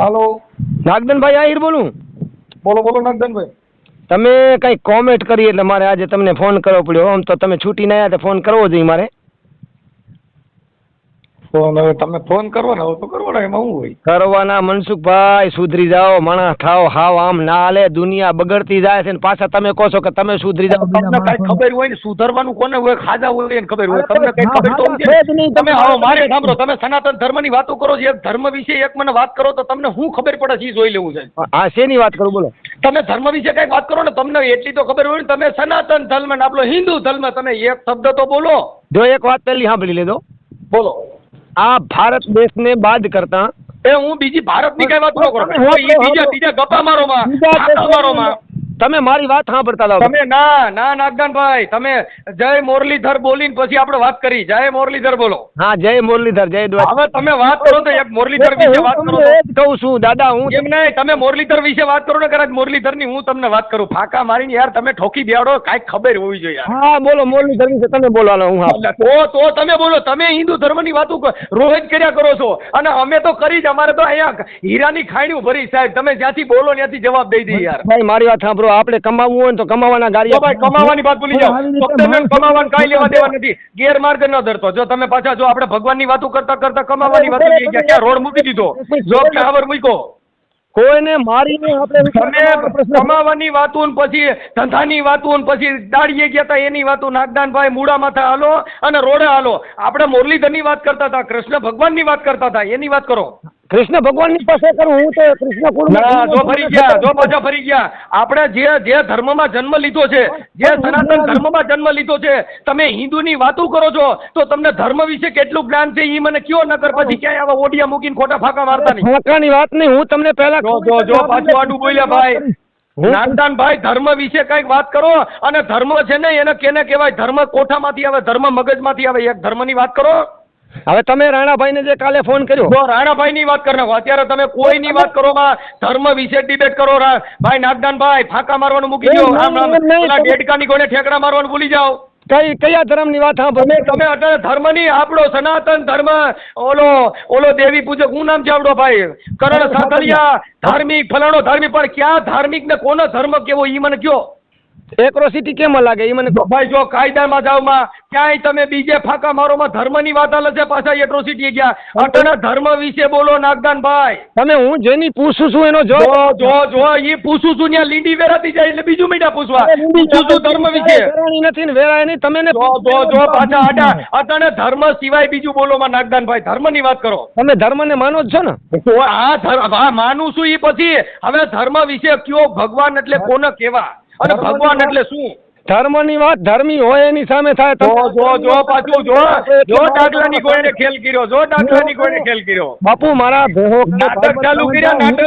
હાલો. નાગદનભાઈ આહિર બોલું? બોલો બોલો નાગદનભાઈ. તમે કંઈક કોમેન્ટ કરી એટલે મારે આજે તમને ફોન કરવો પડ્યો. આમ તો તમે છૂટીને આવ્યા તો ફોન કરવો જોઈએ મારે. ફોન હવે તમે ફોન કરો ને હવે તો કરવાના એમાં શું હોય? કરવાના મનસુખભાઈ સુધરી જાઓ માણસ થાવ હાવ આમ ના હાલે દુનિયા બગડતી જાય છે ને પાછા તમે કહો છો કે તમે સુધરી જાઓ. તમને કઈ ખબર હોય ને સુધરવાનું કોને હોય ખાજા હોય એને ખબર હોય. તમને કઈ હા, ખબર તો. તમે આવો મારે સાંભળો તમે સનાતન ધર્મની વાતો કરો છો એક ધર્મ વિશે એક મને વાત કરો તો તમને શું ખબર પડે છે ઈ જોઈ લેવું છે? હા શેની વાત કરું બોલો. તમે ધર્મ વિશે કઈ વાત કરો ને તમને એટલી તો ખબર હોય ને તમે સનાતન ધર્મ ને આપણો હિન્દુ ધર્મ તમે એક શબ્દ તો બોલો. જો એક વાત પહેલી સાંભળી લેજો. બોલો. આ ભારત દેશને બાદ કરતા એ હું બીજી ભારતની કઈ વાત ન કરું. બીજા બીજા ગપ્પા મારો માં મારો માં તમે મારી વાત સાંભળતા હતા તમે ના ના નાગદાનભાઈ તમે જય મુરલીધર બોલીને પછી આપણે વાત કરી. જય મુરલીધર બોલો. હા જય મુરલીધર જય હવે તમે વાત કરો તો એક મુરલીધર વિશે વાત કરો કહું છું દાદા હું એમ નહીં તમે મુરલીધર વિશે વાત કરો ને કદાચ મુરલીધરની હું તમને વાત કરું. ફાંકા મારીને યાર તમે ઠોકી બેડો કાંઈક ખબર હોવી જોઈએ હા બોલો મુરલીધર વિશે તમે બોલો હું હા તો તો તમે બોલો તમે હિન્દુ ધર્મની વાતો રોહિત રોજ કર્યા કરો છો. અને અમે તો કરી જ અમારે તો અહીંયા હીરાની ખાણીઓ ભરી સાહેબ તમે જ્યાંથી બોલો ત્યાંથી જવાબ દઈ દઈએ યાર. ભાઈ મારી વાત સાંભળો. આપણે કમાવવું હોય તો કમાવાના ગાડી ભાઈ કમાવાની વાત ભૂલી જાઓ. ભક્તને કમાવાનું કાંઈ લેવા દેવા નથી. ગેરમાર્ગ ન ધરતો. જો તમે પાછા જો આપણે ભગવાનની વાતો કરતા કરતા કમાવાની વાતો થઈ ગયા ક્યાં રોડ મૂકી દીધો? જોબ ફ્લાવર મૂક્યો. કોઈને મારીને આપણે કમાવાની વાતો પછી ધંધાની વાતો પછી દાડીએ ગયા હતા એની વાતો નાગદાનભાઈ મૂળા માથા હાલો અને રોડે હાલો. આપણે મુરલીધરની વાત કરતા હતા કૃષ્ણ ભગવાનની વાત કરતા હતા એની વાત કરો. કૃષ્ણ ભગવાનની પાસે કરું હું તો કૃષ્ણ કુળ ના જો ફરી ગયા જો પાછા ફરી ગયા. આપણે જે જે ધર્મમાં જન્મ લીધો છે જે સનાતન ધર્મમાં જન્મ લીધો છે તમે હિન્દુની વાતો કરો છો તો તમને ધર્મ વિશે કેટલું જ્ઞાન છે એ મને કયો નકર પછી ક્યાંય આવા ઓડિયા મૂકીને ખોટા ફાકા વાર્તા નહીં. ફાંકાની વાત નહીં હું તમને પહેલા જો જો જો પાછું આડું બોલ્યા ભાઈ. નાનદાન ભાઈ ધર્મ વિશે કંઈક વાત કરો અને ધર્મ છે ને એને કેને કહેવાય? ધર્મ કોઠામાંથી આવે ધર્મ મગજમાંથી આવે એક ધર્મની વાત કરો. હવે તમે રાણાભાઈને જે કાલે ફોન કર્યો. જો રાણાભાઈ ની વાત કરી નાખો અત્યારે તમે કોઈની વાત કરો ધર્મ વિશે ડિબેટ કરો ભાઈ નાગદાન ભાઈ ફાંકા મારવાનું મૂકી દો રામ રામ ડેડકાની કોઈને ઠેકડા મારવાનું ભૂલી જાઓ. કઈ કયા ધર્મની વાત સાંભળો તમે અત્યારે ધર્મની આપણો સનાતન ધર્મ ઓલો ઓલો દેવી પૂજક હું નામ છે આવડો ભાઈ? કરણ સાંકળિયા ધાર્મિક ફલાણો ધાર્મિક પણ ક્યાં ધાર્મિક ને કોનો ધર્મ કેવો ઈ મને કયો? એક્રોસિટી કેમ લાગે? એ મને. ભાઈ જો કાયદામાં જાવમાં ક્યાંય તમે બીજે ફાંકા મારોમાં ધર્મની વાત હાલે છે પાછા એટ્રોસિટી ગયા. અટણે ધર્મ વિશે બોલો નાગદાન ભાઈ. તમે હું જેની પૂછું છું એનો જો જો જો એ પૂછું છું ત્યાં લીંડી વેરાતી જાય એટલે બીજું મીઠા પૂછવા. પૂછું છું ધર્મ વિશે. વેરાણી નથી ને વેરાય નહીં તમે જો જો જો પાછા આટા અટણે ધર્મ સિવાય બીજું બોલો માં નાગદાન ભાઈ. ધર્મની વાત કરો. તમે ધર્મને માનો જ છો ને? તો આ ધર્મ માનું છું એ પછી. હવે ધર્મ વિશે કયો ભગવાન એટલે કોને કેવા અને ભગવાન એટલે શું? ધર્મની વાત ધર્મી હોય એની સામે થાય તો જો જો પાછું જો જો દાખલાની કોઈને ખેલ કર્યો જો દાખલાની કોઈને ખેલ કર્યો. બાપુ મારા નાટક ચાલુ કર્યા નાટક.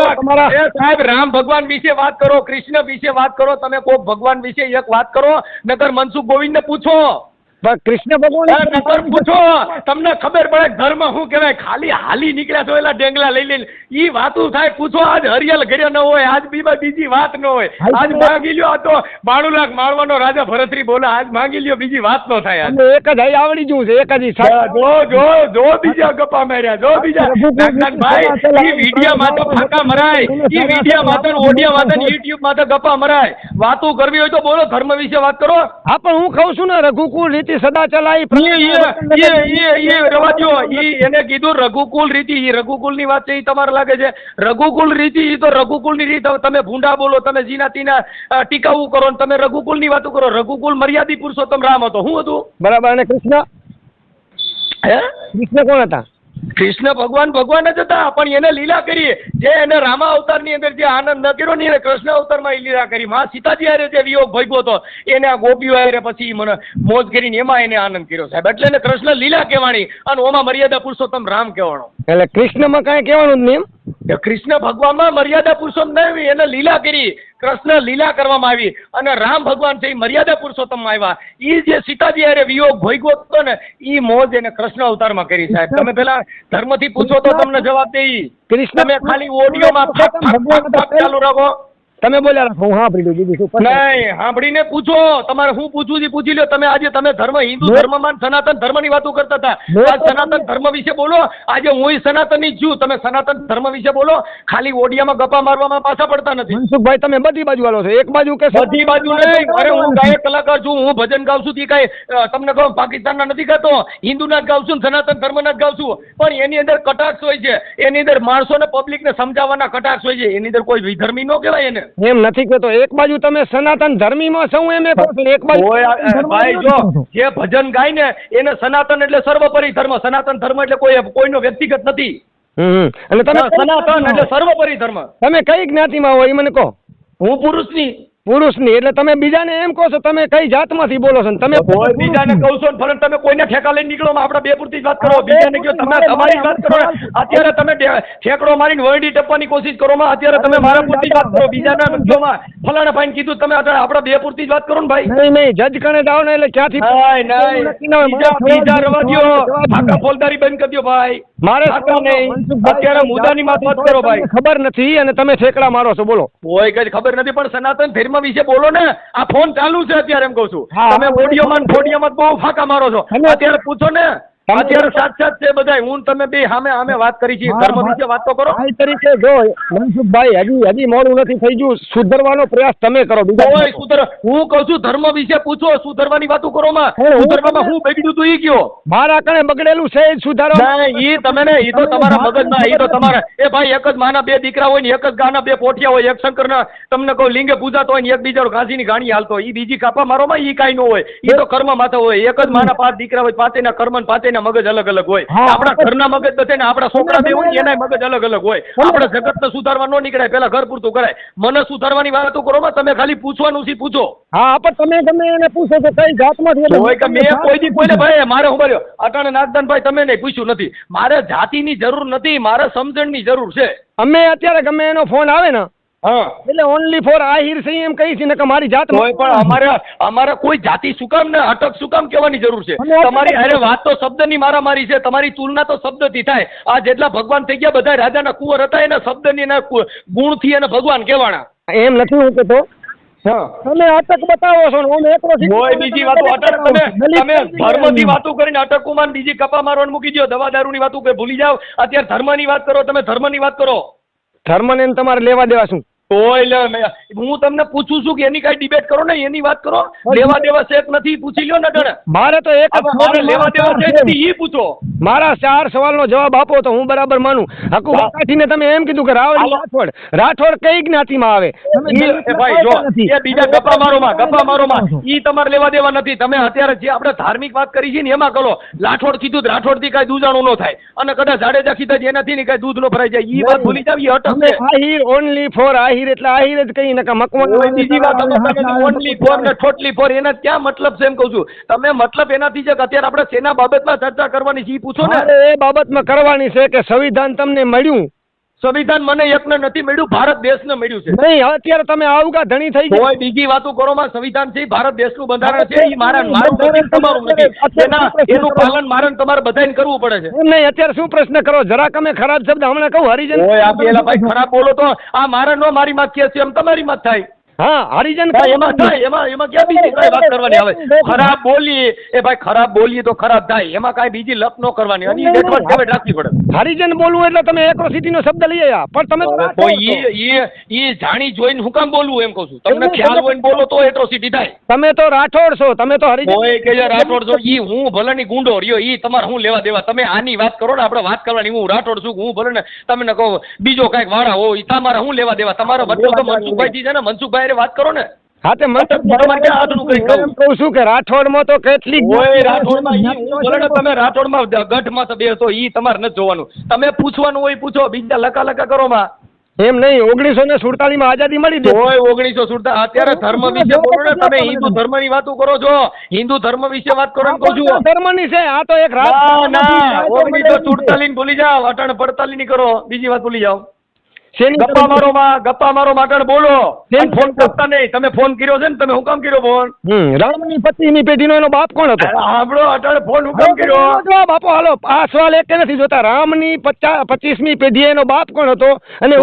એ સાહેબ રામ ભગવાન વિશે વાત કરો કૃષ્ણ વિશે વાત કરો તમે કોઈ ભગવાન વિશે એક વાત કરો નકર મનસુખ ગોવિંદને પૂછો. પણ કૃષ્ણ ભગવાન પૂછો. તમને ખબર પડે કે ધર્મ શું કહેવાય ખાલી હાલી નીકળ્યા છો એલા ડેંગલા લઈ લઈને. ઈ વાતું થાય પૂછો આજ હરિયલ ઘરે ન હોય આજ બીબા બીજી વાત ન હોય. આજ માંગી લ્યો આ તો બાણું લાખ મારવાનો રાજા ભરતરી બોલા આજ માંગી લ્યો બીજી વાત ન થાય આજ. એક જ આઈ આવડી જવું છે એક જ જો જો જો બીજા ગપ્પા માર્યા જો બીજા. ભાઈ ઈ વિડિયા માં તો ફાંકા મરાય. ઈ વિડિયા માં તો ઓડિયા માં તો યુટ્યુબમાં તો ગપ્પા મરાય. વાતો કરવી હોય તો બોલો ધર્મ વિશે વાત કરો. હા પણ હું કહું છું ને રઘુકુળ રીતિ સદા. ઈ એને કીધું રઘુકુલ રીતિ એ રઘુકુલની વાત છે એ તમારે લાગે છે. રઘુકુલ રીતિ એ તો રઘુકુલની રીત તમે ભૂંડા બોલો તમે જીના તીના ટીકાવું કરો ને તમે રઘુકુલની વાતો કરો. રઘુકુલ મર્યાદી પુરુષોત્તમ રામ હતો. શું હતું? બરાબર અને કૃષ્ણ? હે? કૃષ્ણ કોણ હતા? કૃષ્ણ ભગવાન ભગવાન જ હતા પણ એને લીલા કરી. જે એને રામા અવતારની અંદર જે આનંદ ન કર્યો ને એને કૃષ્ણ અવતારમાં એ લીલા કરી. માં સીતાજી હારે જે વિયોગ ભોગ્યો હતો એને આ ગોપીઓ હારે પછી મને મોજ કરીને એમાં એને આનંદ કર્યો સાહેબ. એટલે એને કૃષ્ણ લીલા કહેવાની અને ઓમાં મર્યાદા પુરુષોત્તમ રામ કહેવાનો. એટલે કૃષ્ણમાં કાંઈ કહેવાનું જ નહીં કૃષ્ણ ભગવાનમાં મર્યાદા પુરુષોત્તમ નહીં એને લીલા કરી. કૃષ્ણ લીલા કરવામાં આવી અને રામ ભગવાન છે એ મર્યાદા પુરુષોત્તમ આવ્યા. એ જે સીતાજી હારે વિયોગ ભોગવો હતો ને એ મોજ એને કૃષ્ણ અવતારમાં કરી સાહેબ. તમે પેલા ધર્મથી પૂછો તો તમને જવાબ દે કૃષ્ણ તમે ખાલી ઓડિયોમાં ચાલુ રાખો. તમે બોલ્યા રાખો હું સાંભળી લઉં બીજું શું. નહીં સાંભળીને પૂછો. તમારે હું પૂછવું છે પૂછી લો. તમે આજે તમે ધર્મ હિન્દુ મેં- ધર્મમાં સનાતન સનાતન ધર્મની વાતો કરતા હતા. સનાતન ધર્મ વિશે બોલો. આજે હું સનાતનની જ છું. તમે સનાતન ધર્મ વિશે બોલો. ખાલી ઓડિયામાં ગપ્પા મારવામાં પાછા પડતા નથી. મનસુખભાઈ તમે બધી બાજુ વાળો છો. એક બાજુ કે બધી બાજુ નહીં. અરે હું ગાયક કલાકાર છું. હું ભજન ગાઉં છું. તે કાંઈ તમને કહું પાકિસ્તાનના નથી ગાતો. હિન્દુના જ ગાઉં છું ને સનાતન ધર્મના જ ગાઉં છું. પણ એની અંદર કટાક્ષ હોય છે. એની અંદર માણસોને પબ્લિકને સમજાવવાના કટાક્ષ હોય છે. એની અંદર કોઈ વિધર્મી ન કહેવાય એને. એમ નથી કેતો એક બાજુ તમે સનાતન ધર્મીમાં છો એમ એક બાજુ ભાઈ જો જે ભજન ગાય ને એને સનાતન એટલે સર્વોપરી ધર્મ સનાતન ધર્મ એટલે કોઈ કોઈનો વ્યક્તિગત નથી. અને તમે સનાતન એટલે સર્વોપરી ધર્મ તમે કઈ જ્ઞાતિમાં હોય મને કહો. હું પુરુષની. પુરુષની એટલે તમે બીજાને એમ કહો છો તમે કઈ જાતમાંથી બોલો છો તમે બીજાને કહો છો ને તમે કોઈને ઠેકા લઈને નીકળો આપણે બે પૂરતી વાત કરો. બીજાને કહો તમે તમારી વાત કરો. અત્યારે તમે ઠેકડો મારીને વરડી ટપવાની કોશિશ કરો માં. અત્યારે તમે મારા પૂરતી વાત કરો. બીજાના મધ્યમાં ફલાણા ભાઈને કીધું તમે અત્યારે આપણે બે પૂરતી જ વાત કરો ને ભાઈ. નહીં નહીં જજ કણે જાઓ ને એટલે ક્યાંથી. બીજા બીજા રવા દો આખા ફોલદારી બંધ કરી દો ભાઈ. મારે નહીં. અત્યારે મુદ્દાની વાત વાત કરો ભાઈ. ખબર નથી અને તમે ઠેકડા મારો છો બોલો. કોઈ કઈ ખબર નથી પણ સનાતન ધર્મ વિશે બોલો ને આ ફોન ચાલુ છે અત્યારે એમ કહું છું. તમે ઓડિયોમાં ફોડિયોમાં બહુ ફાંકા મારો છો. અત્યારે પૂછો ને અત્યારે સાત છે બધા હું તમે બે સામે સામે વાત કરી છે ધર્મ વિશે વાત તો કરો. ભાઈ તરીકે જો મનસુખભાઈ હજી હજી મોડું નથી થઈ ગયું. સુધરવાનો પ્રયાસ તમે કરો બીજા સુધર હું કહું છું ધર્મ વિશે પૂછો સુધરવાની વાતો કરો માં. સુધરવામાં હું બગડ્યું તું ઈ કયો? મારા કણે બગડેલું છે એ સુધારો ઈ તમે ને ઈ તો તમારા મગજમાં ઈ તો તમારા એ ભાઈ એક જ માના બે દીકરા હોય ને એક જ ગાના બે પોઠિયા હોય એક શંકરના તમને કહું લિંગે પૂજાતો હોય ને એક બીજાનો ઘાસીની ગાણી હાલતો ઈ બીજી કાપા મારોમાં ઈ કઈ ન હોય. ઈ તો કર્મ માથે હોય. એક જ માના પાંચ દીકરા હોય પાંચેયના કર્મ ને પાંચેયના મગજ અલગ અલગ હોય. આપણા ઘરના મગજ બધા આપણા છોકરા બે હોય એના મગજ અલગ અલગ હોય. આપણે જગતને સુધારવા ન નીકળાય પેલા ઘર પૂરતું કરાય. મને સુધારવાની વાતો કરો માં તમે ખાલી પૂછવાનું છે પૂછો? હા પણ તમે તમે એને પૂછો કે કઈ જાત એટલે હોય કે મેં કોઈ દી કોઈને ભાઈ મારે હું બોલ્યો અટાણે નાગદાનભાઈ તમે નહીં પૂછ્યું નથી. મારે જાતિની જરૂર નથી મારે સમજણની જરૂર છે. અમે અત્યારે ગમે એનો ફોન આવે ને હા. એટલે ઓનલી ફોર આ હીર છે એમ કહી છે ને કે મારી જાત હોય પણ અમારે અમારે કોઈ જાતિ શું કામ ને? અટક શું કામ કહેવાની જરૂર છે? તમારી અરે વાત તો શબ્દની મારામારી છે તમારી તુલના તો શબ્દથી થાય. આ જેટલા ભગવાન થઈ ગયા બધા રાજાના કુંવર હતા એના શબ્દની એના ગુણ ગુણથી એને ભગવાન કહેવાના. એમ નથી હું કહેતો. તમે અટક બતાવો છો ને હું એકલો કોઈ બીજી વાતો અટક તમે તમે ધર્મની વાતો કરીને અટકુમાન બીજી કપા મારવાનું મૂકી દો દવા દારૂની વાતો કે ભૂલી જાઓ. અત્યારે ધર્મની વાત કરો તમે ધર્મની વાત કરો. ધર્મને તમારે લેવા દેવા શું? કોઈ હું તમને પૂછું છું કે એની કઈ ડિબેટ કરો ને એની વાત કરો. લેવા દેવા છે નથી પૂછી લ્યો ને તને મારે તો એક મારે લેવા દેવા છે નથી ઈ પૂછો. મારા ચાર સવાલનો જવાબ આપો તો હું બરાબર માનું. હકુ હા. કાઠીને તમે એમ કીધું કે રાવળ રાઠોડ રાઠોડ કઈ જ્ઞાતિમાં આવે? ભાઈ જો એ બીજા ગપ્પા મારો માં ગપ્પા મારો માં ઈ તમારે લેવા દેવા નથી. તમે અત્યારે જે આપણે ધાર્મિક વાત કરી છે ને એમાં કરો લાઠોડ કીધું રાઠોડથી કઈ દૂજાણું ન થાય. અને કદાચ જાડેજા કીધા જ એનાથી ને કઈ દૂધ નો ભરાઈ જાય. ઈ વાત ભૂલી જાવ ઈ અટક છે. ઓનલી ફોર આહિર એટલે આહીર જ કઈ નકા મકમક બીજી વાત ઓનલી ફોર ને ટોટલી ફોર એના ક્યાં મતલબ છે એમ કહું છું? તમે મતલબ એનાથી છે કે અત્યારે આપણે સેના બાબતમાં ચર્ચા કરવાની છે એ પૂછો ને. એ બાબતમાં કરવાની છે કે સંવિધાન તમને મળ્યું સંવિધાન મને એકને નથી મળ્યું ભારત દેશને મળ્યું છે. નહીં અત્યારે તમે આવગા ધણી થઈ ગયા. કોઈ બીજી વાતો કરો માં સંવિધાન છે ભારત દેશનું બંધારણ છે ઈ મારા મારું નથી તમારું નથી. એના એનું પાલન મારે તમારે બધાને કરવું પડે છે. નહીં અત્યારે શું પ્રશ્ન કરો? જરા તમે ખરાબ શબ્દ હમણાં કહું હરિજન. ઓય આ પેલા ભાઈ ખરાબ બોલો તો આ મારે નો મારી માત કે છે એમ તમારી માત થાય. હા હરિજન એમાં થાય એમાં એમાં ક્યાં બીજી કઈ વાત કરવાની આવે? ખરાબ બોલીએ એ ભાઈ ખરાબ બોલીએ તો ખરાબ થાય. એમાં કાંઈ બીજી લપ ન કરવાની. અને ઈ ડેટમાં રાખવી પડે? હરિજન બોલવું એટલે તમે એક્રોસિટી નો શબ્દ લઈ આવ્યા. પણ તમે કોઈ જાણી જોઈને હું કામ બોલવું એમ કહું છું? તમને ખ્યાલ હોય બોલો તો એટ્રોસિટી થાય. તમે તો રાઠોડ છો તમે તો હરિજન કોઈ કે રાઠોડ છો? ઈ હું ભલે ની ગુંડો રહ્યો ઈ તમારે હું લેવા દેવા? તમે આની વાત કરો ને આપણે વાત કરવાની. હું રાઠોડ છું હું ભલે ને તમને કહો બીજો કાંઈક વાળા હોય ઈ તમારે હું લેવા દેવા? તમારો મતલબ તો મનસુખભાઈ થી છે ને મનસુખભાઈ હારે વાત કરો ને. હા તે મને તમારે ક્યાં હાથનું કઈ કહું? છું કે રાઠોડમાં તો કેટલીક ઓય રાઠોડમાં ઈ હું ભલે ને તમે રાઠોડમાં ગઢમાં તો બેસો ઈ તમારે નથી જોવાનું. તમે પૂછવાનું હોય પૂછો બીજા લકા લકા કરો માં. એમ નહીં ઓગણીસો ને સુડતાલીસમાં આઝાદી મળી દે હોય ઓગણીસો સુડતા અત્યારે ધર્મ વિશે બોલો ને તમે હિન્દુ ધર્મની વાતો કરો છો. હિન્દુ ધર્મ વિશે વાત કરો ને કહું છું. ધર્મની છે આ તો એક ના ના ઓગણીસો સુડતાલીસ ભૂલી જાઓ અટણ પડતાલીસની કરો. બીજી વાત ભૂલી જાઓ. ગપ્પા મારો માં ગપ્પા મારો માટે બોલો. ફોન કરતા નહીં. તમે ફોન કર્યો છે ને તમે હું કામ કર્યો ફોન? રામની પચીસમી પેઢીનો એનો બાપ કોણ હતો? સાંભળો અટાણે ફોન હું કામ કર્યો? જવાબ આપો હાલો આ સવાલ એક નથી જોતા. રામની પચાસ પચીસમી પેઢી એનો બાપ કોણ હતો? અને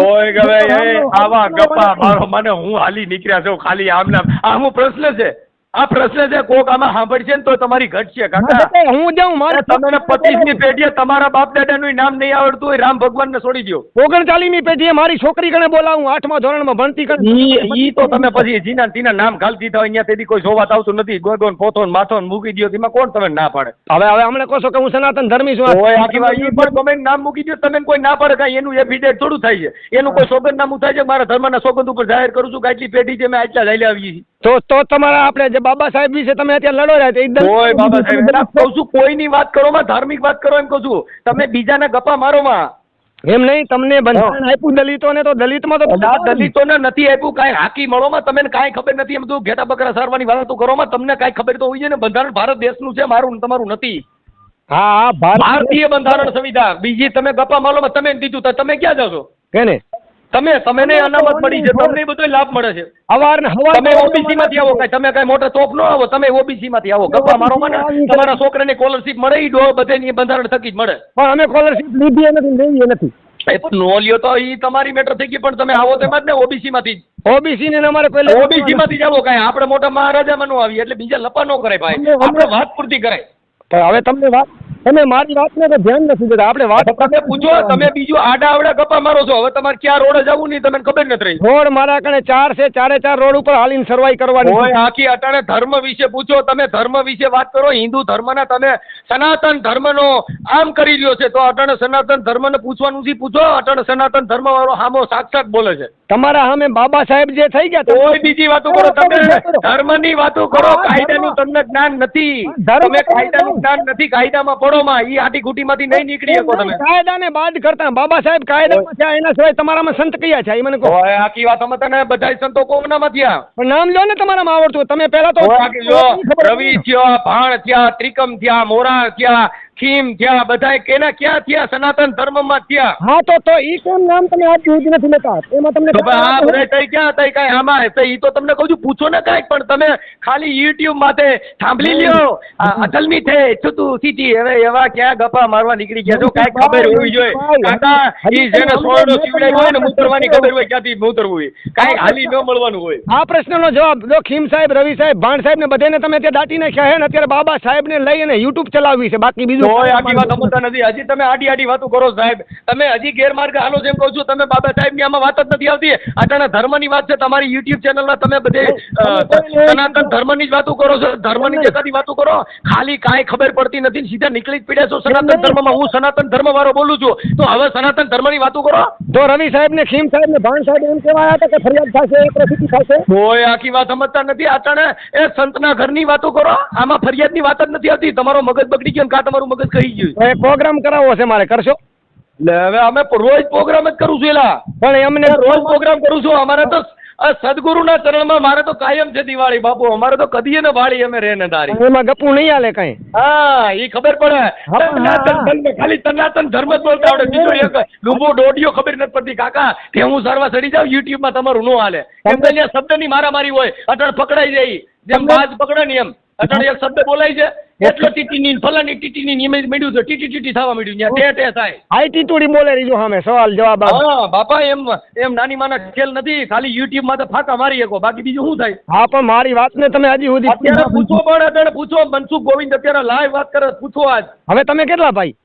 આવા ગપ્પા મારો મને હું હાલી નીકળ્યા છું ખાલી આમ નામ આ હું પ્રશ્ન છે. આ પ્રશ્ન છે કોક આમાં સાંભળશે ને તો તમારી ઘટશે કાકા. હું જાઉં મારે તમે પચીસમી પેઢીએ તમારા બાપ દાદાનું નામ નહીં આવડતું હોય રામ ભગવાનને છોડી દો ઓગણચાલીસમી પેઢીએ મારી છોકરી ગણે બોલાવું આઠમા ધોરણમાં ભણતી કણે ઈ ઈ તો તમે પછી જીના તીના નામ ખાલી દીધા હોય અહીંયા તેથી કોઈ જોવાત આવતું નથી. ગોગોન ને માથોન માથો મૂકી દો તેમાં કોણ તમે ના પાડે? હવે હવે હમણાં કહો કે હું સનાતન ધર્મી છું ઓય આખી વાત ઈ પણ ગમે નામ મૂકી દો તમે કોઈ ના પાડે કાંઈ એનું એફિડેટ થોડું થાય છે. એનું કોઈ સોગંદનામું થાય છે મારા ધર્મના સોગંદ ઉપર જાહેર કરું છું કે આટલી પેઢી છે મેં આટલા લઈ આવીએ તો તો તમારા આપણે બાબા સાહેબ વિશે તમે અત્યારે લડો રહ્યા છો. એકદમ કોઈ બાબા સાહેબ કહું છું કોઈની વાત કરો માં ધાર્મિક વાત કરો એમ કહું છું. તમે બીજાના ગપ્પા મારો માં. એમ નહીં તમને બંધારણ આપ્યું દલિતોને તો દલિતમાં તો દલિતોને નથી આપ્યું કાંઈ હાકી મળોમાં તમને કાંઈ ખબર નથી એમ તો ઘેટા બકરા સારવાની વાત કરો માં. તમને કાંઈ ખબર તો હોય છે ને બંધારણ ભારત દેશનું છે મારું તમારું નથી. હા ભારતીય બંધારણ સંવિધાન. બીજી તમે ગપ્પા માલો તમે દીધું તમે ક્યાં જાઓ છો કેને? તમે તમે ને અનામત મળી છે તમને બધો લાભ મળે છે. અવાર તમે ઓબીસી માંથી આવો કઈ તમે કઈ મોટા તોપ નો આવો તમે ઓબીસી માંથી આવો. ગપ્પા મારો મને તમારા છોકરાને સ્કોલરશિપ મળે ઈ ડો બધે બંધારણ થકી જ મળે. પણ અમે સ્કોલરશિપ લીધી નથી લઈએ નથી. એ પણ નો લ્યો તો ઈ તમારી મેટર થઈ ગઈ પણ તમે આવો તેમાં જ ને ઓબીસી માંથી ઓબીસી ને અમારે કોઈ ઓબીસી માંથી જાવો આવો કાંઈ આપણે મોટા મહારાજામાં નો આવીએ એટલે બીજા લપા નો કરાય ભાઈ. આપણે વાત પૂરતી કરાય. હવે તમને વાત તમે મારી વાતને તો ધ્યાન નથી દેતા. આપણે વાત તમે પૂછો તમે બીજું આડા આવડા ગપ્પા મારો છો. હવે તમારે ક્યાં રોડ જવું નહીં તમને ખબર નથી રહી. રોડ મારા કણે ચાર છે ચારે ચાર રોડ ઉપર હાલીને સર્વાઈ કરવાની હોય આખી અટાણે ધર્મ વિશે પૂછો તમે ધર્મ વિશે વાત કરો હિન્દુ ધર્મના તમે સનાતન ધર્મનો આમ કરી રહ્યો છે તો અટાણે સનાતન ધર્મને પૂછવાનું છે પૂછો અટાણે સનાતન ધર્મ વાળો હામો સાક્ષાત બોલે છે. તમારા સામે બાબા સાહેબ જે થઈ ગયા કોઈ બીજી વાતો કરો તમે ધર્મની વાતો કરો કાયદાનું તમને જ્ઞાન નથી. તમે કાયદાનું જ્ઞાન નથી કાયદામાં પડો માં ઈ આટીઘૂટીમાંથી નહીં નીકળી શકો તમે. કાયદાને બાદ કરતા બાબા સાહેબ કાયદામાં છે એના સિવાય તમારામાં સંત કયા છે? એ મને કહો. ઓય આખી વાત અમે તને બધાય સંતો કોમનામાંથી આ પણ નામ લો ને તમારામાં આવડતું તમે પહેલા તો રવિ થયા ભાણ થયા ત્રિકમ થયા મોરા થયા ખીમ થયા બધાય કેના ક્યાં થયા? સનાતન ધર્મમાં થયા. હા તો તો ઈ કેમ નામ તમે આપ્યું જ નથી લેતા? એમાં તમને તો હા આ બધા તઈ ક્યાં તઈ કાંઈ આમાં તો ઈ તો તમને કહું છું પૂછો ને કાંઈક પણ તમે ખાલી યુટ્યુબ માથે સાંભળી લ્યો. અટલમી થે છૂતું સીટી હવે એવા ક્યાં ગપા મારવા નીકળી ગયા? જો કાંઈક ખબર હોવી જોઈએ. કાકા ઈ જેને સોરડો સીવડાવ્યો હોય ને મૂતરવાની ખબર હોય ક્યાંથી મુતરવું હોય? કાંઈક હાલી ન મળવાનું હોય. આ પ્રશ્નનો જવાબ જો ખીમ સાહેબ રવિ સાહેબ ભાણ સાહેબ ને બધાને તમે ત્યાં દાટી નાખ્યા હે ને અત્યારે બાબા સાહેબ ને લઈ અને યુટ્યુબ ચલાવવી છે બાકી બીજું તોય આખી વાત સમજતા નથી. હજી તમે આડી આડી વાતો કરો સાહેબ. તમે હજી ગેરમાર્ગે હાલો જેમ કહું છું તમે બાબા સાહેબની આમાં વાત જ નથી આવતી. અટાણે ધર્મની વાત છે તમારી યુટ્યુબ ચેનલમાં તમે બધે સનાતન ધર્મની જ વાતો કરો છો ધર્મની જગાની વાતો કરો. ખાલી કાંઈ ખબર પડતી નથી ને સીધા નીકળી જ પીડ્યા છો સનાતન ધર્મમાં. હું સનાતન ધર્મ વાળો બોલું છું. તો હવે સનાતન ધર્મની વાતો કરો. તો રવિ સાહેબ ને ખીમ સાહેબ ને ભાણ સાહેબ એમ કેવા હતા કે ફરિયાદ થશે પ્રસિદ્ધિ થશે? કોઈ આખી વાત સમજતા નથી. અટાણે એ સંતના ઘરની વાતો કરો. આમાં ફરિયાદની વાત જ નથી આવતી. તમારો મગજ બગડી ગયો કા તમારું મગજ કહી ગયું. એ પ્રોગ્રામ કરાવવો છે મારે કરશો? એટલે હવે અમે રોજ પ્રોગ્રામ જ કરું છું એલા. પણ એમને રોજ પ્રોગ્રામ કરું છું. અમારે તો સદગુરુના ચરણમાં મારે તો કાયમ છે દિવાળી બાપુ. અમારે તો કદી ને વાળી અમે રે ને તારી. એમાં ગપુ નહીં હાલે કઈ. હા એ ખબર પડે. સનાતન ધર્મ ખાલી સનાતન ધર્મ જ બોલતા આવડે. બીજો એક ડૂબો દોઢિયો ખબર નથી પડતી. કાકા કે હું સર્વા ચડી જાઉં યુટ્યુબમાં તમારું નો હાલે. એમ તો અહીંયા શબ્દની મારામારી હોય. અટળ પકડાઈ જાય. જેમ બાજ પકડે ને એમ. અટણ એક શબ્દ બોલાય છે. એટલો ટીટીની ફલાની ટીટીની ઇમેજ મળ્યું છે. ટીટી ટીટી થવા મળ્યું ત્યાં ટે ટે થાય. આઈ ટીટુડી બોલે રીજો સામે. સવાલ જવાબ. હા બાપા એમ એમ નાની માના ખેલ નથી. ખાલી યુટ્યુબમાં તો ફાંકા મારી શકો. બાકી બીજું શું થાય? હા પણ મારી વાત ને તમે હજી સુધી અત્યારે પૂછો પણ અત્યારે પૂછો. મનસુખ ગોવિંદ અત્યારે લાઈવ વાત કરે પૂછો આજ. હવે તમે કેટલા ભાઈ?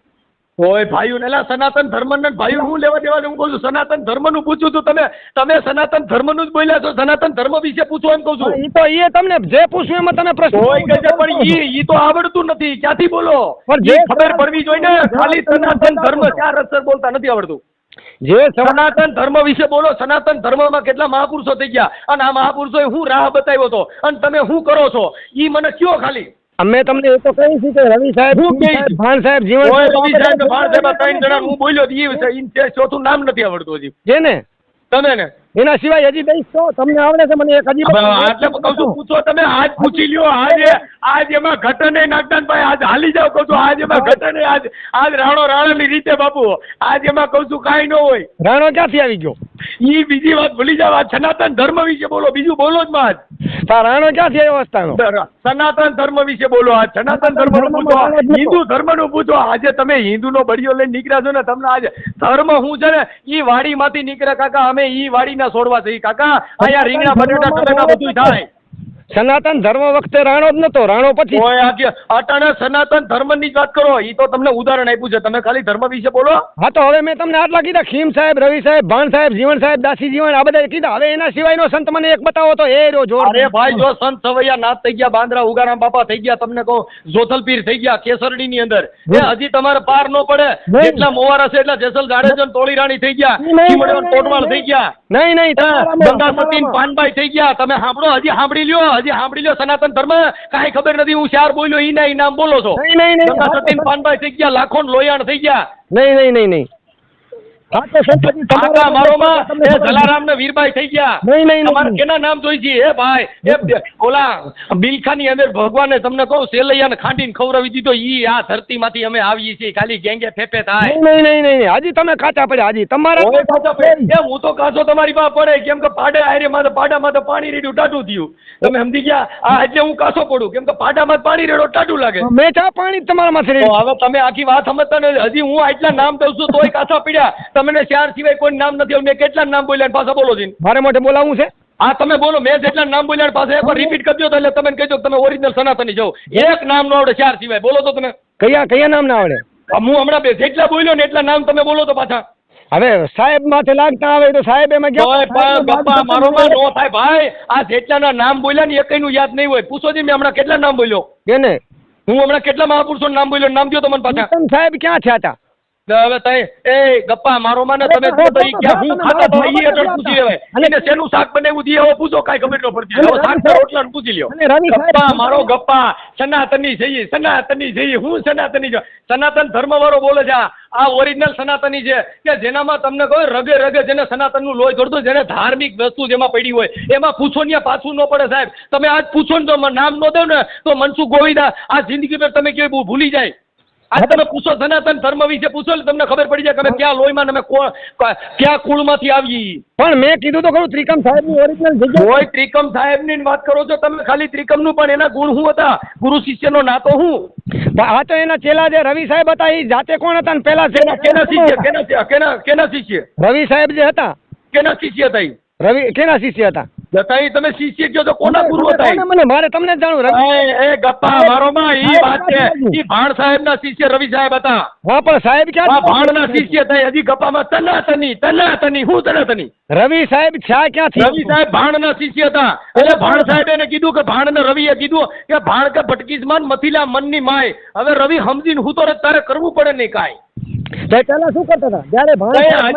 ઓય ભાઈ ને એલા સનાતન ધર્મ ને ભાઈઓ હું લેવા દેવા હું કહું છું સનાતન ધર્મનું પૂછું છું તમે. તમે સનાતન ધર્મનું જ બોલ્યા છો સનાતન ધર્મ વિશે પૂછો એમ કહું છું. એ તો એ તમને જે પૂછ્યું એમાં તમે પ્રશ્ન કોઈ કહે પણ ઈ ઈ તો આવડતું નથી. ક્યાંથી બોલો? પણ જે ખબર પડવી જોઈએ ને. ખાલી સનાતન ધર્મ ચાર અક્ષર બોલતા નથી આવડતું. જે સનાતન ધર્મ વિશે બોલો. સનાતન ધર્મમાં કેટલા મહાપુરુષો થઈ ગયા. અને આ મહાપુરુષોએ હું રાહ બતાવ્યો હતો. અને તમે શું કરો છો? ઈ મને કયો ખાલી? અમે તમને એ તો કહી છે કે રવિ સાહેબ હું કે સાહેબ, ભાણ સાહેબ જીવન રવિ સાહેબ ભાન સાહેબ ત્રણ જણા હું બોલ્યો છે, ચોથું નામ નથી આવડતું હજી. જેને? તમે ને એના સિવાય હજી દઈશ તો તમને આવડે છે મને એક હજી પૂછો તમે આજ પૂછી લ્યો આજે આજ એમાં ઘટે નહીં નાગદાનભાઈ આજ હાલી જાવ કહું છું આજ એમાં ઘટે આજ આજ રાણો રાણાની રીતે બાપુ આજ એમાં કહું છું કાંઈ ન હોય. રાણો ક્યાંથી આવી ગયો? ઈ બીજી વાત ભૂલી જાવ આ સનાતન ધર્મ વિશે બોલો બીજું બોલો જ માં રાણો ક્યાંથી આવ્યો અવસ્થાનો સનાતન ધર્મ વિશે બોલો આ સનાતન ધર્મનું પૂછો હિન્દુ ધર્મનું પૂછો આજે તમે હિન્દુ નો બળિયો લઈને નીકળ્યા છો ને તમને આજે ધર્મ હું છે ને ઈ વાડી માંથી નીકળ્યા કાકા અમે ઈ વાડી ના છોડવા છે કાકા. અહીંયા રીંગણા બટાટા ટમેટા બધું થાય. સનાતન ધર્મ વખતે રાણો જ નતો રાણો પછી. અટાણે સનાતન ધર્મની વાત કરો. એ તો તમને ઉદાહરણ આપ્યું છે. તમે ખાલી ધર્મ વિશે બોલો. હા તો હવે મેં તમને આટલા કીધા. ખીમ સાહેબ રવિ સાહેબ ભાણ સાહેબ જીવન સાહેબ દાસી જીવન આ બધા કીધા. હવે એના સિવાયનો સંત મને એક બતાવો તો એ રહ્યો જોર. અરે ભાઈ જો સંત સવૈયા નાથ થઈ ગયા બાંદ્રા ઉગારામ બાપા થઈ ગયા તમને કહું જોથલપીર થઈ ગયા કેસરડી ની અંદર એ હજી તમારે પાર ન પડે. એટલા મોવારા છે એટલા જેસલ જાડેજન તોળી રાણી થઈ ગયા. નહીં, નહીં, ચીમડો ને નહીં, ટોટવાળ નહીં. થઈ ગયા. નહીં નહીં સતીન પાનબાઈ થઈ ગયા. તમે સાંભળો હજી સાંભળી લ્યો. હજી સાંભળી લો સનાતન ધર્મ કાંઈ ખબર નથી હું ચાર બોલ્યો ઈ ના ઈ નામ બોલો છો. નહીં નહીં નહીં. સતીન પાનભાઈ થઈ ગયા લાખો લોયાણ થઈ ગયા. નહીં નહીં નહીં નહીં. ભગવાને તમને કહું સેલૈયાને ખાંડીને ખવડાવી દીધો. ઈ આ ધરતીમાંથી અમે આવીએ છીએ. ખાલી ગેંગે ફેફે થાય. નહીં નહીં નહીં હજી તમે કાચા પડ્યા હજી. તમારા હું તો કાચો તમારી પાસે પડે. કેમ કે પાડે આયરે માથે પાડામાં તો પાણી રેડ્યું ટાટું થયું. તમે સમજી ગયા? આ એટલે હું કાચો પડું. કેમ કે પાડામાં પાણી રેડો ટાટું લાગે. મેં ચા પાણી તમારા માથે હવે તમે આખી વાત સમજતા નથી હજી હું આટલા નામ દઉં છું તોય કાચા પડ્યા. તમને ચાર સિવાય કોઈ નામ નથી મેં કેટલા નામ બોલ્યા પાછા બોલો છો મારે મોઢે બોલાવવું છે? હા તમે બોલો મેં જેટલા નામ બોલ્યા પાસે પાછા એકવાર રિપીટ કરજો તો એટલે તમે કહેજો તમે ઓરિજિનલ સનાતની જાઓ એક નામ નો આવડે ચાર સિવાય બોલો તો તમે. કયા કયા નામ ના આવડે? હું હમણાં બે જેટલા બોલ્યો ને એટલા નામ તમે બોલો તો પાછા. હવે સાહેબ માથે લાગતા આવે તો સાહેબ એમાં ગપ્પા મારો માં નો થાય ભાઈ. આ જેટલાના નામ બોલ્યા ને એકયનું યાદ નહીં હોય. પૂછો જી મેં હમણાં કેટલા નામ બોલ્યો? કેને? હું હમણાં કેટલા મહાપુરુષો નામ બોલ્યો નામ દો તમને પાછા. સાહેબ ક્યાં થયા હતા? હવે તઈ એ ગપ્પા મારો માને તમે જો તો ઈ ક્યાં હું ખાતા તો ઈ અટલ પૂછી લેવાય અને શેનું શાક બનાવ્યું દી હવે પૂછો કાંઈ ખબર ન પડતી. હવે શાક તો રોટલા ને પૂછી લ્યો. ગપ્પા મારો ગપ્પા સનાતની જઈએ સનાતની જઈએ હું સનાતની જો સનાતન ધર્મ વાળો બોલે છે આ ઓરિજિનલ સનાતની છે કે જેનામાં તમને કહો રગે રગે જેને સનાતનનું લોહી દોડતું જેને ધાર્મિક વસ્તુ જેમાં પડી હોય એમાં પૂછો ને પાછું ન પડે સાહેબ. તમે આજ પૂછો ને તો નામ ન દો ને તો મનસુખ ગોવિંદા આ જિંદગી પર તમે કેવું ભૂલી જાય. આજ તમે પૂછો સનાતન ધર્મ વિશે પૂછો એટલે તમને ખબર પડી જાય કે અમે ક્યાં લોહીમાં અમે ક્યાં કુળમાંથી આવીએ. પણ મેં કીધું તો ખરું ત્રિકમ સાહેબની ઓરિજિનલ જગ્યા કોઈ ત્રિકમ સાહેબની વાત કરો છો તમે ખાલી ત્રિકમનું પણ એના ગુણ શું હતા? ગુરુ શિષ્યનો નાતો હું આ તો એના ચેલા જે રવિ સાહેબ હતા એ જાતે કોણ હતા ને પેલા કેના કેના શિષ્ય? કેના કેના કેના શિષ્ય? રવિ સાહેબ જે હતા. કેના શિષ્ય હતા એ રવિ કેના શિષ્ય હતા? જતા ઈ તમે શિષ્ય કહો તો કોના ગુરુ હતા મને મારે? તમને જાણું રવિ એ ગપ્પા મારો માં ઈ વાત છે. ઈ ભાણ સાહેબ ના શિષ્ય રવિ સાહેબ હતા. હા પણ સાહેબ આ ક્યાં ભાણ ના શિષ્ય હતા હજી ગપ્પામાં તનાતની તનાતની હું તનાતની. રવિ સાહેબ છા ક્યાંથી? રવિ સાહેબ ભાણ ના શિષ્ય હતા. એટલે ભાણ સાહેબ. એને કીધું કે ભાણ ને રવિએ કીધું કે ભાણ કે ભટકીસમાન મથીલા મનની માય. હવે રવિ સમજીને હું તો તારે કરવું પડે નહીં કાંઈ. પેલા શું કરતા હતા? જ્યારે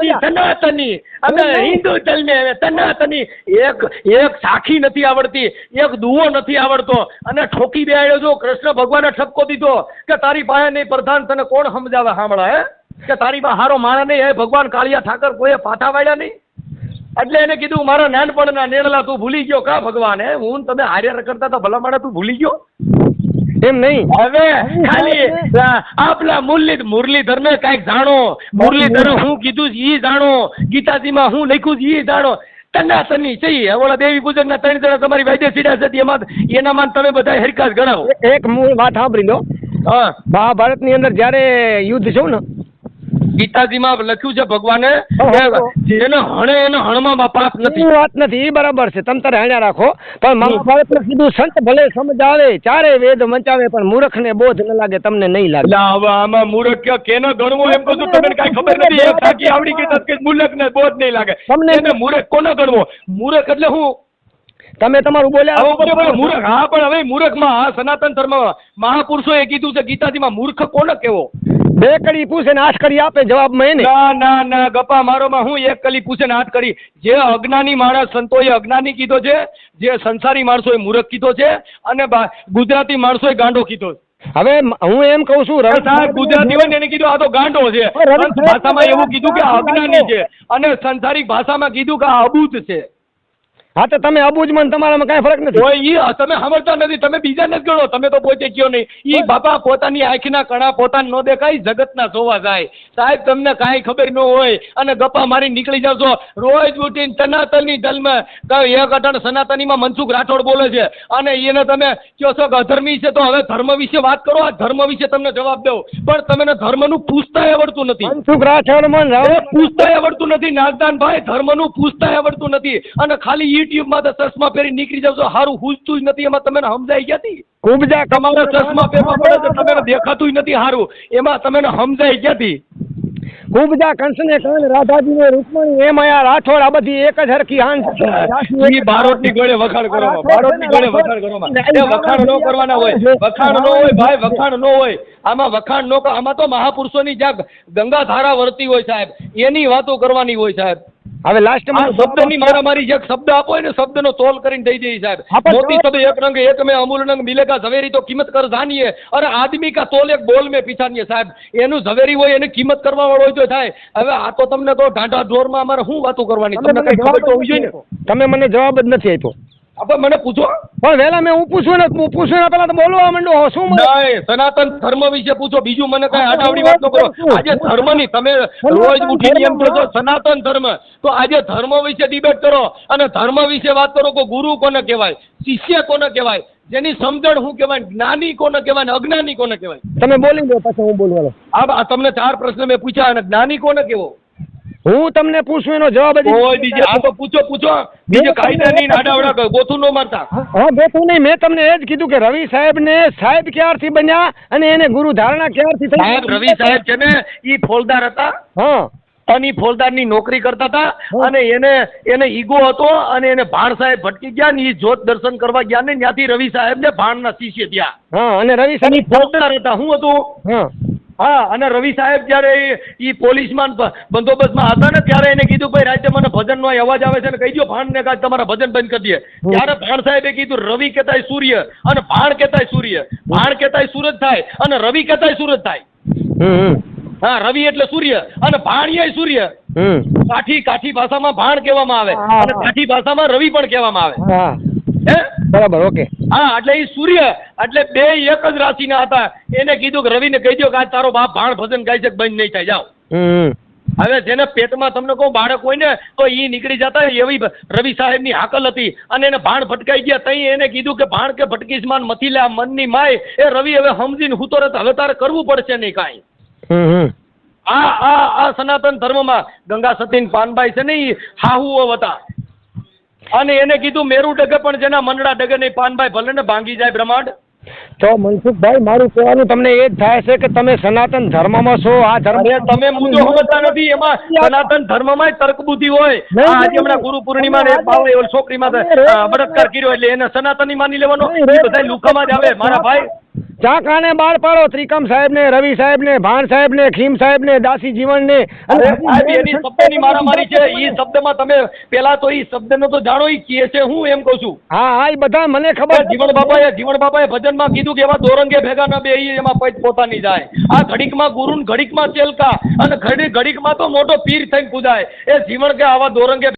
હજી સનાતની અમે હિન્દુ ધર્મે હવે સનાતની એક એક સાખી નથી આવડતી એક દુવો નથી આવડતો. અને ઠોકી બેડ્યો જો કૃષ્ણ ભગવાને ઠપકો દીધો કે તારી પાસે નહીં પ્રધાન તને કોણ સમજાવે સાંભળા હે? કે તારી પાસે હારો માણા નહીં હે? ભગવાન કાળિયા ઠાકર કોઈએ પાઠા વાળ્યા નહીં? એટલે એને કીધું મારા નાનપણના નેડલા તું ભૂલી ગયો કા ભગવાન હે? હું તમે હાર્યા કરતા તો ભલા માણા તું ભૂલી ગયો? એમ નહીં? હવે ખાલી આપલા મુરલી મુરલીધર ને કંઈક જાણો. મુરલીધર હું કીધું છે ઈ જાણો. ગીતાજીમાં હું લખ્યું છે ઈ જાણો. તનાતની છે. ઓલા દેવી પૂજન ના ત્રણ જણા તમારી વાયદે સીડા છે એમાં એનામાં તમે બધા હરકાસ ગણાવો. એક મૂળ વાત સાંભળી લો. હા. મહાભારતની અંદર જ્યારે યુદ્ધ છે ને ગીતાજીમાં લખ્યું છે ભગવાને જેને હણે એને હણમાં પાપ નથી. વાત નથી એ બરાબર છે તમે તારે હણ્યા રાખો. પણ મારું કીધું સંત ભલે સમજાવે ચારે વેદ વંચાવે પણ મૂર્ખને બોધ ન લાગે તમને નહીં લાગે. હવે આમાં મૂર્ખ કેનો ગણવો એમ બધું તમને કઈ ખબર નથી? એક સાકી આવડી કે મૂર્ખ ને બોધ નહીં લાગે. તમને- મૂર્ખ કોનો ગણવો? મૂર્ખ એટલે હું? તમે તમારું બોલ્યા હવે મૂર્ખ હા પણ હવે મૂર્ખમાં હા સનાતન ધર્મમાં મહાપુરુષોએ કીધું છે ગીતાજીમાં મૂર્ખ કોને કેવો? બે કડી પૂછે ને આઠ કરી આપે જવાબમાં એને. ના ના ના ગપા મારોમાં હું એક કલી પૂછે ને હાથ કરી જે અજ્ઞાની માણસ સંતોએ અજ્ઞાની કીધો છે જે સંસારી માણસોએ મૂર્ખ કીધો છે અને ગુજરાતી માણસોએ ગાંડો કીધો છે. હવે હું એમ કહું છું રવિ સાહેબ ગુજરાતી હોય ને એને કીધું આ તો ગાંડો છે. ભાષામાં એવું કીધું કે અજ્ઞાની છે અને સંસારિક ભાષામાં કીધું કે આ અબૂત છે. હા તો તમે અબુજમાં મન તમારામાં કાંઈ ફરક નથી. કોઈ ઈ તમે સમજતા નથી. તમે બીજા નથી ગણો. તમે તો પોતે કયો નહીં. ઈ બાપા પોતાની આંખના કણા પોતાને ન દેખાય જગતના જોવા જાય. સાહેબ તમને કાંઈ ખબર ન હોય અને ગપ્પા મારી નીકળી જાવ છો. રોજ ઉઠીને સનાતનની દલમાં એક અટણ સનાતનીમાં મનસુખ રાઠોડ બોલે છે. અને એને તમે કહો છો કે અધર્મી છે તો હવે ધર્મ વિશે વાત કરો. આ ધર્મ વિશે તમને જવાબ દઉં. પણ તમને ધર્મનું પૂછતાય આવડતું નથી. મનસુખ રાઠોડ પૂછતાય આવડતું નથી નાગદાનભાઈ ધર્મનું પૂછતાય આવડતું નથી. અને ખાલી યુટ્યુબમાં તો ચશ્મા પહેરી નીકળી જાવ છો. સારું પૂછતું જ નથી. એમાં તમે સમજાઈ ક્યાંથી કુબજા તમારા ચશ્મા પહેરવા પડે તો તમે દેખાતું નથી સારું એમાં તમને સમજાય ક્યાંથી કુબજા કંસને કાન રાધાજી ને રૂકમણી એમ આયા રાઠોડ આ બધી એક જ હરખી હાન ઈ બારોટની ગળે વખાણ કરો બારોટની ગળે વખાણ કરો એ વખાણ ન કરવાના હોય. વખાણ ન હોય ભાઈ વખાણ ન હોય. આમાં વખાણ ન આમાં તો મહાપુરુષોની જ્યાં ગંગા ધારા વર્તી હોય સાહેબ. એની વાતો કરવાની હોય સાહેબ. હવે લાસ્ટમાં શબ્દની મારામારી જે શબ્દ આપો એને શબ્દનો તોલ કરીને દઈ દઈએ સાહેબ. મોતી શબ્દ એક રંગ એક મેં અમૂલ રંગ મિલેગા ઝવેરી તો કિંમત કર જાનીએ. અરે આદમી કા તોલ એક બોલ મેં પીછાની સાહેબ. એનું ઝવેરી હોય એની કિંમત કરવા વાળો હોય તો થાય. હવે આ તો તમને તો ઢાંઢા ઢોરમાં અમારે શું વાતો કરવાની? તમને કઈ ખબર તો હોવી જોઈએ ને? તમે મને જવાબ જ નથી આપ્યો. આપણે મને પૂછો? પણ વેલા મેં હું પૂછું ને હું પૂછું ને પેલા તો બોલવા માંડો શું નહીં સનાતન ધર્મ વિશે પૂછો બીજું મને કઈ આડાવડી વાત ન કરો. આજે ધર્મની તમે રોજ ઉઠીને એમ કહો સનાતન ધર્મ. તો આજે ધર્મ વિશે ડિબેટ કરો અને ધર્મ વિશે વાત કરો કે ગુરુ કોને કહેવાય શિષ્ય કોને કહેવાય જેની સમજણ શું કહેવાય જ્ઞાની કોને કહેવાય ને અજ્ઞાની કોને કહેવાય? તમે બોલી દો પછી હું બોલવાનો. આ આ તમને ચાર પ્રશ્ન મેં પૂછ્યા અને જ્ઞાની કોને કેવો હું તમને પૂછું એનો જવાબ કોઈ બીજે આ તો પૂછો પૂછો. બીજે કાયદા નહીં આડાવડા ગોથું ન મારતા. હા ગોથું નહીં. મેં તમને એ જ કીધું કે રવિ સાહેબ ને સાહેબ ક્યારથી બન્યા અને એને ગુરુ ધારણા ક્યારથી થઈ? સાહેબ રવિ સાહેબ છે ને ઈ ફોલદાર હતા. હા. અને ઈ ફોલદારની નોકરી કરતા હતા. અને એને એને ઈગો હતો અને એને ભાણ સાહેબ ભટકી ગયા ને ઈ જોત દર્શન કરવા ગયા ને ત્યાંથી રવિ સાહેબ ને ભાણના શિષ્ય થયા. હા અને રવિ સાહેબ ફોલદાર હતા. શું હતું? હા. હા અને રવિ સાહેબ જ્યારે ઈ પોલીસમાં બંદોબસ્તમાં હતા ને ત્યારે એને કીધું ભાઈ રાજ્ય મને ભજનનો અવાજ આવે છે ને કહી દો ભાણ ને કાંઈ તમારા ભજન બંધ કરી દે ત્યારે ભાણ સાહેબે કીધું રવિ કહેતાય સૂર્ય અને ભાણ કહેતાય સૂર્ય. ભાણ કહેતાય સૂરજ થાય અને રવિ કહેતાય સૂરજ થાય. હા રવિ એટલે સૂર્ય અને ભાણિયા સૂર્ય. કાઠી કાઠી ભાષામાં ભાણ કહેવામાં આવે અને કાઠી ભાષામાં રવિ પણ કહેવામાં આવે. હા. હે? બરાબર ઓકે. હા એટલે એ સૂર્ય એટલે બે એક જ રાશિના હતા. એને કીધું કે રવિને કહી દો કે આ તારો બાપ ભાણ ભજન ગાય છે બંધ નહીં થાય જાઓ. હમ. હવે જેને પેટમાં તમને કહું બાળક હોય ને તો એ નીકળી જતા એવી રવિ સાહેબની હાકલ હતી. અને એને ભાણ ભટકાઈ ગયા તઈ એને કીધું કે ભાણ કે ભટકીશ માન મથી લે આ મનની માય એ રવિ હવે સમજીને હું તો હવે તારે કરવું પડશે નહીં કાંઈ. આ આ આ સનાતન ધર્મમાં ગંગા સતીન પાનભાઈ છે ને ઈ હાહુઓ હતા. અને એને કીધું મેરુ ડગે પણ જેના મંડળા ડગે નહીં પાનભાઈ ભલે ને ભાંગી જાય બ્રહ્માંડ. તો મનસુખભાઈ મારું કહેવાનું તમને એ જ થાય છે કે તમે સનાતન ધર્મમાં છો આ ધર્મ તમે મુદ્દો સમજતા નથી એમાં સનાતન ધર્મમાં તર્ક બુદ્ધિ હોય આજે હમણાં ગુરુ પૂર્ણિમા ને ઓલી છોકરીમાં બળાત્કાર કર્યો એટલે એને સનાતની માની લેવાનો. એ બધા લુખામાં જ આવે મારા ભાઈ. ચાકાને બાળ પાડો. ત્રિકમ સાહેબ ને રવિ સાહેબ ને ભાણ સાહેબ ને ખીમ સાહેબ ને દાસી જીવન ને એની શબ્દની મારામારી છે. શબ્દમાં તમે પેલા તો એ શબ્દનો તો જાણો ઈ કે છે. હું એમ કહું છું. હા હા એ બધા મને ખબર જીવણ બાબાએ જીવણ બાબાએ ભજનમાં કીધું કે એવા દોરંગે ભેગા ન બે એમાં પૈત પોતાની જાય. આ ઘડીકમાં ગુરુ ને ઘડીકમાં ચેલકા અને ઘડી ઘડીકમાં તો મોટો પીર થઈને પૂજાય. એ જીવણ કે આવા દોરંગે